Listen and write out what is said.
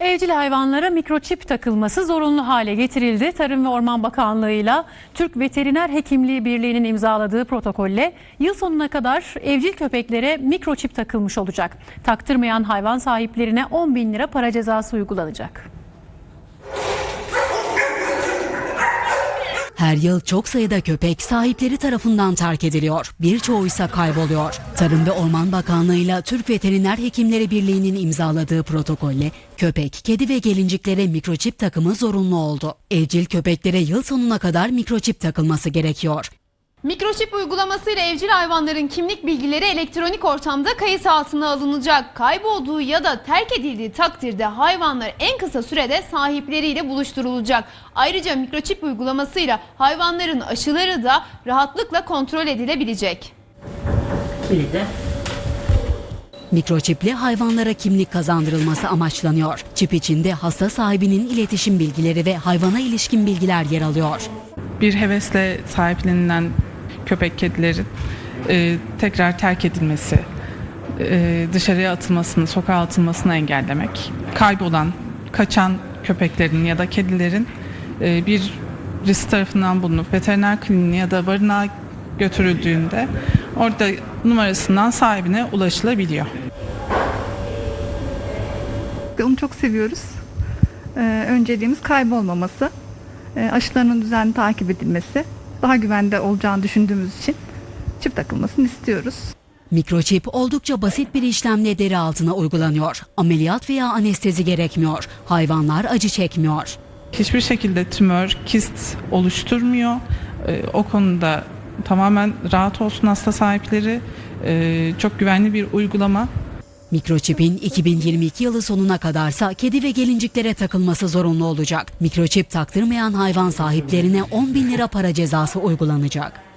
Evcil hayvanlara mikroçip takılması zorunlu hale getirildi. Tarım ve Orman Bakanlığı ile Türk Veteriner Hekimliği Birliği'nin imzaladığı protokolle yıl sonuna kadar evcil köpeklere mikroçip takılmış olacak. Taktırmayan hayvan sahiplerine 10 bin lira para cezası uygulanacak. Her yıl çok sayıda köpek sahipleri tarafından terk ediliyor. Birçoğu ise kayboluyor. Tarım ve Orman Bakanlığı ile Türk Veteriner Hekimleri Birliği'nin imzaladığı protokolle köpek, kedi ve gelinciklere mikroçip takımı zorunlu oldu. Evcil köpeklere yıl sonuna kadar mikroçip takılması gerekiyor. Mikroçip uygulamasıyla evcil hayvanların kimlik bilgileri elektronik ortamda kayıt altına alınacak. Kaybolduğu ya da terk edildiği takdirde hayvanlar en kısa sürede sahipleriyle buluşturulacak. Ayrıca mikroçip uygulamasıyla hayvanların aşıları da rahatlıkla kontrol edilebilecek. Mikroçipli hayvanlara kimlik kazandırılması amaçlanıyor. Çip içinde hasta sahibinin iletişim bilgileri ve hayvana ilişkin bilgiler yer alıyor. bir hevesle sahiplenilen köpek kedilerin e, tekrar terk edilmesi, e, dışarıya atılmasını, sokağa atılmasını engellemek, kaybolan, kaçan köpeklerin ya da kedilerin e, bir risk tarafından bulunup veteriner kliniğine ya da barınağa götürüldüğünde orada numarasından sahibine ulaşılabiliyor. Onu çok seviyoruz. Ee, önceliğimiz kaybolmaması, e, aşılarının düzenli takip edilmesi, daha güvende olacağını düşündüğümüz için çip takılmasını istiyoruz. Mikroçip oldukça basit bir işlemle deri altına uygulanıyor. Ameliyat veya anestezi gerekmiyor. Hayvanlar acı çekmiyor. hiçbir şekilde tümör, kist oluşturmuyor. Ee, o konuda tamamen rahat olsun hasta sahipleri. Ee, çok güvenli bir uygulama. Mikroçipin 2022 yılı sonuna kadarsa kedi ve gelinciklere takılması zorunlu olacak. Mikroçip taktırmayan hayvan sahiplerine 10 bin lira para cezası uygulanacak.